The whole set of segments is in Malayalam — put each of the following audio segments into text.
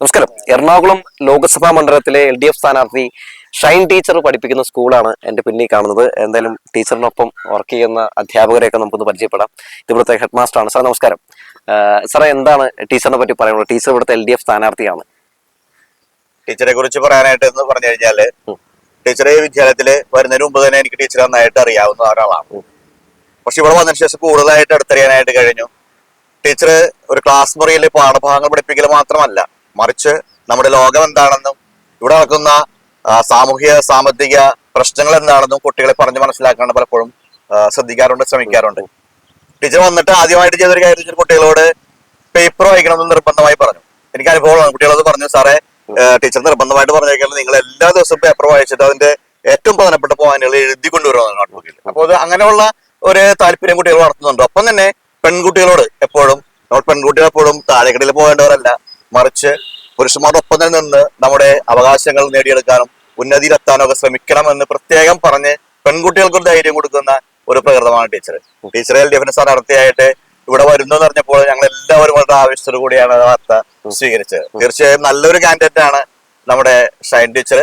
നമസ്കാരം. എറണാകുളം ലോക്സഭാ മണ്ഡലത്തിലെ എൽ ഡി എഫ് സ്ഥാനാർത്ഥി ഷൈൻ ടീച്ചർ പഠിപ്പിക്കുന്ന സ്കൂളാണ് എന്റെ പിന്നിൽ കാണുന്നത്. എന്തായാലും ടീച്ചറിനൊപ്പം വർക്ക് ചെയ്യുന്ന അധ്യാപകരെയൊക്കെ നമുക്കൊന്ന് പരിചയപ്പെടാം. ഇവിടുത്തെ ഹെഡ് മാസ്റ്റർ ആണ് സാർ നമസ്കാരം സാറേ എന്താണ് ടീച്ചറിനെ പറ്റി പറയുന്നത് ടീച്ചർ ഇവിടുത്തെ എൽ ഡി എഫ് സ്ഥാനാർത്ഥിയാണ്. ടീച്ചറെ കുറിച്ച് പറയാനായിട്ട് എന്ന് പറഞ്ഞു കഴിഞ്ഞാൽ ടീച്ചറെ ഈ വിദ്യാലയത്തിൽ വരുന്നതിന് മുമ്പ് തന്നെ എനിക്ക് ടീച്ചർ നന്നായിട്ട് അറിയാവുന്ന ഒരാളാണ്. പക്ഷെ ഇവിടെ വന്നതിന് ശേഷം കൂടുതലായിട്ട് അടുത്തറിയാനായിട്ട് കഴിഞ്ഞു. ടീച്ചർ ഒരു ക്ലാസ് മുറിയിൽ പാഠഭാഗങ്ങൾ പഠിപ്പിക്കൽ മാത്രമല്ല മറിച്ച് നമ്മുടെ ലോകം എന്താണെന്നും ഇവിടെ നടക്കുന്ന സാമൂഹിക സാമ്പത്തിക പ്രശ്നങ്ങൾ എന്താണെന്നും കുട്ടികളെ പറഞ്ഞു മനസ്സിലാക്കാണ് പലപ്പോഴും ശ്രദ്ധിക്കാറുണ്ട് ശ്രമിക്കാറുണ്ട്. ടീച്ചർ വന്നിട്ട് ആദ്യമായിട്ട് ചെയ്തൊരു കാര്യം ടീച്ചർ കുട്ടികളോട് പേപ്പർ വായിക്കണമെന്ന് നിർബന്ധമായി പറഞ്ഞു. എനിക്ക് അനുഭവമാണ് കുട്ടികളത് പറഞ്ഞു സാറേ ടീച്ചർ നിർബന്ധമായിട്ട് പറഞ്ഞേക്കാൽ നിങ്ങൾ എല്ലാ ദിവസവും പേപ്പർ വായിച്ചിട്ട് അതിന്റെ ഏറ്റവും പ്രധാനപ്പെട്ട പോയിന്റുകൾ എഴുതി കൊണ്ടുവരുമെന്ന് നോട്ട്ബുക്കിൽ അപ്പോൾ അത് അങ്ങനെയുള്ള ഒരു താല്പര്യം കുട്ടികൾ വളർത്തുന്നുണ്ട്. ഒപ്പം തന്നെ പെൺകുട്ടികളോട് എപ്പോഴും നമ്മൾ പെൺകുട്ടികൾ എപ്പോഴും താഴെക്കടയിൽ പോകേണ്ടവരല്ല. മറിച്ച് പുരുഷന്മാരോടൊപ്പം തന്നെ നിന്ന് നമ്മുടെ അവകാശങ്ങൾ നേടിയെടുക്കാനും ഉന്നതിയിലെത്താനും ഒക്കെ ശ്രമിക്കണമെന്ന് പ്രത്യേകം പറഞ്ഞ് പെൺകുട്ടികൾക്ക് ഒരു ധൈര്യം കൊടുക്കുന്ന ഒരു പ്രകൃതമാണ് ടീച്ചർ ടീച്ചർ എൽ ഡി എഫിന് സ്ഥാനാർത്ഥിയായിട്ട് ഇവിടെ വരുന്നു എന്ന് പറഞ്ഞപ്പോൾ ഞങ്ങൾ എല്ലാവരും വളരെ ആവശ്യത്തോടു കൂടിയാണ് വാർത്ത സ്വീകരിച്ചത്. തീർച്ചയായും നല്ലൊരു കാൻഡിഡേറ്റ് ആണ് നമ്മുടെ ഷൈൻ ടീച്ചർ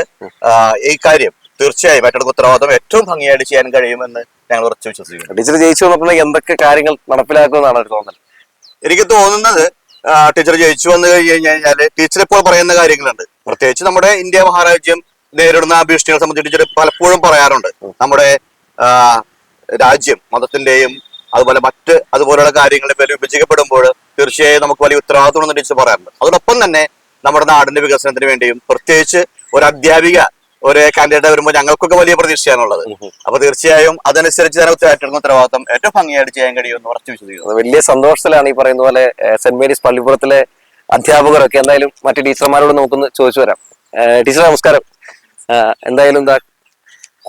ഈ കാര്യം തീർച്ചയായും മറ്റൊരു ഉത്തരവാദിത്വം ഏറ്റവും ഭംഗിയായിട്ട് ചെയ്യാൻ കഴിയുമെന്ന് ഞങ്ങൾ ഉറച്ചു വിശ്വസിക്കുന്നു. ടീച്ചർ ജയിച്ചു വന്നപ്പോൾ എന്തൊക്കെ കാര്യങ്ങൾ നടപ്പിലാക്കുമെന്നാണ് തോന്നൽ? എനിക്ക് തോന്നുന്നത് ടീച്ചർ ജയിച്ചു വന്നു കഴിഞ്ഞു കഴിഞ്ഞാൽ ടീച്ചർ ഇപ്പോൾ പറയുന്ന കാര്യങ്ങളുണ്ട്. പ്രത്യേകിച്ച് നമ്മുടെ ഇന്ത്യ മഹാരാജ്യം നേരിടുന്ന ഭീഷണികളെ സംബന്ധിച്ച് ടീച്ചർ പലപ്പോഴും പറയാറുണ്ട്. നമ്മുടെ രാജ്യം മതത്തിന്റെയും അതുപോലെ മറ്റ് അതുപോലെയുള്ള കാര്യങ്ങളെ പേര് വിഭജിക്കപ്പെടുമ്പോൾ തീർച്ചയായും നമുക്ക് വലിയ ഉത്തരവാദിത്വം ടീച്ചർ പറയാറുണ്ട്. അതോടൊപ്പം തന്നെ നമ്മുടെ നാടിന്റെ വികസനത്തിന് വേണ്ടിയും പ്രത്യേകിച്ച് ഒരു അധ്യാപിക ഒരു കാൻഡിഡേറ്റ് വരുമ്പോൾ ഞങ്ങൾക്കൊക്കെ വലിയ പ്രതീക്ഷയാണുള്ളത്. അപ്പൊ തീർച്ചയായും അതനുസരിച്ച് തന്നെ ഏറ്റെടുക്കുന്ന ഉത്തരവാദിത്തം ഏറ്റവും ഭംഗിയായിട്ട് ചെയ്യാൻ കഴിയുമെന്ന് ഉറച്ചു വിശ്വസിക്കുന്നു. വലിയ സന്തോഷത്തിലാണ് ഈ പറയുന്ന പോലെ സെന്റ് മേരീസ് പള്ളിപ്പുറത്തിലെ അധ്യാപകരൊക്കെ എന്തായാലും മറ്റു ടീച്ചർമാരോട് നമുക്കൊന്ന് ചോദിച്ചു വരാം. ടീച്ചർ നമസ്കാരം. എന്തായാലും എന്താ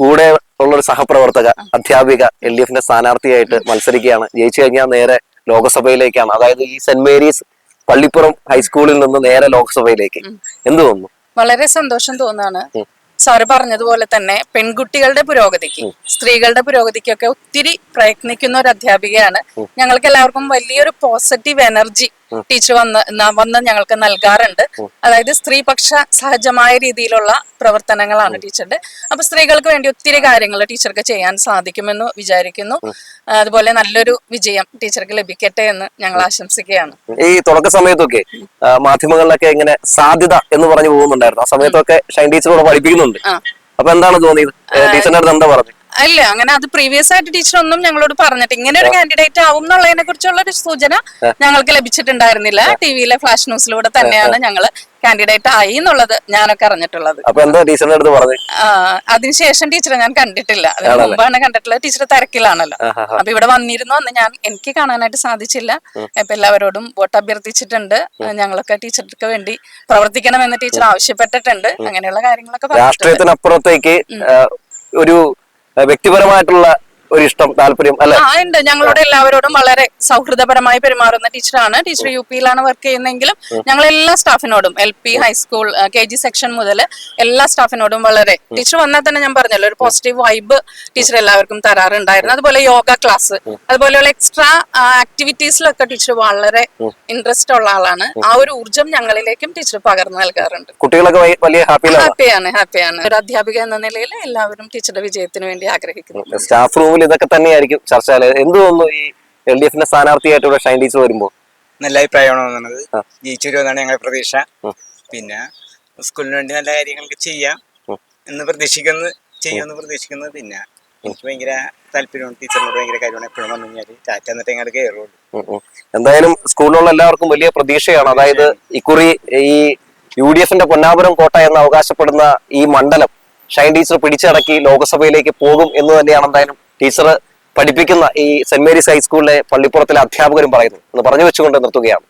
കൂടെ ഉള്ളൊരു സഹപ്രവർത്തക അധ്യാപിക എൽ ഡി എഫിന്റെ സ്ഥാനാർത്ഥിയായിട്ട് മത്സരിക്കുകയാണ്. ജയിച്ചു കഴിഞ്ഞാൽ നേരെ ലോകസഭയിലേക്കാണ്. അതായത് ഈ സെന്റ് മേരീസ് പള്ളിപ്പുറം ഹൈസ്കൂളിൽ നിന്ന് നേരെ ലോക്സഭയിലേക്ക്. എന്ത് തോന്നുന്നു? വളരെ സന്തോഷം തോന്നാണ്. സാറ് പറഞ്ഞതുപോലെ തന്നെ പെൺകുട്ടികളുടെ പുരോഗതിക്ക് സ്ത്രീകളുടെ പുരോഗതിക്കൊക്കെ ഒത്തിരി പ്രയത്നിക്കുന്ന ഒരു അധ്യാപികയാണ്. ഞങ്ങൾക്ക് എല്ലാവർക്കും വലിയൊരു പോസിറ്റീവ് എനർജി ടീച്ചർ വന്ന് വന്ന് ഞങ്ങൾക്ക് നൽകാറുണ്ട്. അതായത് സ്ത്രീപക്ഷ സഹജമായ രീതിയിലുള്ള പ്രവർത്തനങ്ങളാണ് ടീച്ചറുടെ. അപ്പൊ സ്ത്രീകൾക്ക് വേണ്ടി ഒത്തിരി കാര്യങ്ങൾ ടീച്ചർക്ക് ചെയ്യാൻ സാധിക്കുമെന്ന് വിചാരിക്കുന്നു. അതുപോലെ നല്ലൊരു വിജയം ടീച്ചർക്ക് ലഭിക്കട്ടെ എന്ന് ഞങ്ങൾ ആശംസിക്കുകയാണ്. ഈ തുടക്ക സമയത്തൊക്കെ മാധ്യമങ്ങളിലൊക്കെ ഇങ്ങനെ സാധ്യത എന്ന് പറഞ്ഞു പോകുന്നുണ്ടായിരുന്നു. ആ സമയത്തൊക്കെ ഷൈൻ ടീച്ചറോട് പഠിപ്പിക്കുന്നുണ്ട്. അപ്പൊ എന്താണ് തോന്നിയത്? ടീച്ചറിന്റെ അടുത്ത് എന്താ പറഞ്ഞു അല്ല അങ്ങനെ അത് പ്രീവിയസ് ആയിട്ട് ടീച്ചർ ഒന്നും ഞങ്ങളോട് പറഞ്ഞിട്ട് ഇങ്ങനെ ഒരു കാൻഡിഡേറ്റ് ആവും എന്നുള്ളതിനെ കുറിച്ചുള്ള ഒരു സൂചന ഞങ്ങൾക്ക് ലഭിച്ചിട്ടുണ്ടായിരുന്നില്ല. ടി വിയിലെ ഫ്ലാഷ് ന്യൂസിലൂടെ തന്നെയാണ് ഞങ്ങൾ കാൻഡിഡേറ്റ് ആയി എന്നുള്ളത് ഞാനൊക്കെ അറിഞ്ഞിട്ടുള്ളത്. അതിനുശേഷം ടീച്ചറെ ഞാൻ കണ്ടിട്ടില്ല. അതിന് മുമ്പാണ് കണ്ടിട്ടുള്ളത് ടീച്ചർ തിരക്കിലാണല്ലോ. അപ്പൊ ഇവിടെ വന്നിരുന്നു അന്ന് ഞാൻ എനിക്ക് കാണാനായിട്ട് സാധിച്ചില്ല. ഇപ്പൊ എല്ലാവരോടും വോട്ട് അഭ്യർത്ഥിച്ചിട്ടുണ്ട്. ഞങ്ങളൊക്കെ ടീച്ചർക്ക് വേണ്ടി പ്രവർത്തിക്കണമെന്ന് ടീച്ചർ ആവശ്യപ്പെട്ടിട്ടുണ്ട്. അങ്ങനെയുള്ള കാര്യങ്ങളൊക്കെ രാഷ്ട്രീയത്തിനപ്പുറത്തേക്ക് ഒരു വ്യക്തിപരമായിട്ടുള്ള ഒരു ഇഷ്ടം താല്പര്യം അല്ലെ? ആ ഉണ്ട്. ഞങ്ങളോട് എല്ലാവരോടും വളരെ സൗഹൃദപരമായി പെരുമാറുന്ന ടീച്ചറാണ്. ടീച്ചർ യു പിയിലാണ് വർക്ക് ചെയ്യുന്നതെങ്കിലും ഞങ്ങൾ എല്ലാ സ്റ്റാഫിനോടും L P high school K G section മുതൽ എല്ലാ സ്റ്റാഫിനോടും വളരെ ടീച്ചർ വന്നാൽ തന്നെ ഞാൻ പറഞ്ഞല്ലോ ഒരു പോസിറ്റീവ് വൈബ് ടീച്ചർ എല്ലാവർക്കും തരാറുണ്ടായിരുന്നു. അതുപോലെ യോഗ ക്ലാസ് അതുപോലെയുള്ള എക്സ്ട്രാ ആക്ടിവിറ്റീസിലൊക്കെ ടീച്ചർ വളരെ ഇൻട്രസ്റ്റ് ഉള്ള ആളാണ്. ആ ഒരു ഊർജം ഞങ്ങളിലേക്കും ടീച്ചർ പകർന്നു നൽകാറുണ്ട്. കുട്ടികളൊക്കെ വലിയ ഹാപ്പിയാണ് ഹാപ്പിയാണ് ഒരു അധ്യാപിക എന്ന നിലയിൽ എല്ലാവരും ടീച്ചറുടെ വിജയത്തിന് വേണ്ടി ആഗ്രഹിക്കുന്നു. സ്റ്റാഫ് റൂമിൽ ഇതൊക്കെ തന്നെയായിരിക്കും ചർച്ച എന്ത് തോന്നുന്നു ഈ എൽ ഡി എഫിന്റെ സ്ഥാനാർത്ഥിയായിട്ട് ഷൈൻ ടീച്ചർ വരുമ്പോൾ നല്ല അഭിപ്രായമാണ് തോന്നുന്നത്. ജയിച്ചു വരുമെന്നാണ് ഞങ്ങളുടെ പ്രതീക്ഷ. പിന്നെ സ്കൂളിന് വേണ്ടി നല്ല കാര്യങ്ങളൊക്കെ ചെയ്യാം എന്ന് പ്രതീക്ഷിക്കുന്നത് ചെയ്യുമെന്ന് പ്രതീക്ഷിക്കുന്നത് പിന്നെ എനിക്ക് ഭയങ്കര താല്പര്യമാണ് ടീച്ചറിനോട് ഭയങ്കര കാര്യമാണ്. എപ്പോഴും വന്നു കഴിഞ്ഞാൽ ടാറ്റ എന്നിട്ട് ഞങ്ങൾ കയറുള്ളൂ. എന്തായാലും സ്കൂളിലുള്ള എല്ലാവർക്കും വലിയ പ്രതീക്ഷയാണ്. അതായത് ഇക്കുറി ഈ യു ഡി എഫിന്റെ പൊന്നാപുരം കോട്ട എന്ന് അവകാശപ്പെടുന്ന ഈ മണ്ഡലം ഷൈൻ ടീച്ചർ പിടിച്ചടക്കി ലോക്സഭയിലേക്ക് പോകും എന്ന് തന്നെയാണ് എന്തായാലും ടീച്ചർ പഠിപ്പിക്കുന്ന ഈ സെന്റ് മേരീസ് ഹൈസ്കൂളിലെ പള്ളിപ്പുറത്തിലെ അധ്യാപകരും പറയുന്നു. എന്ന് പറഞ്ഞു വെച്ചുകൊണ്ട് നിർത്തുകയാണ്.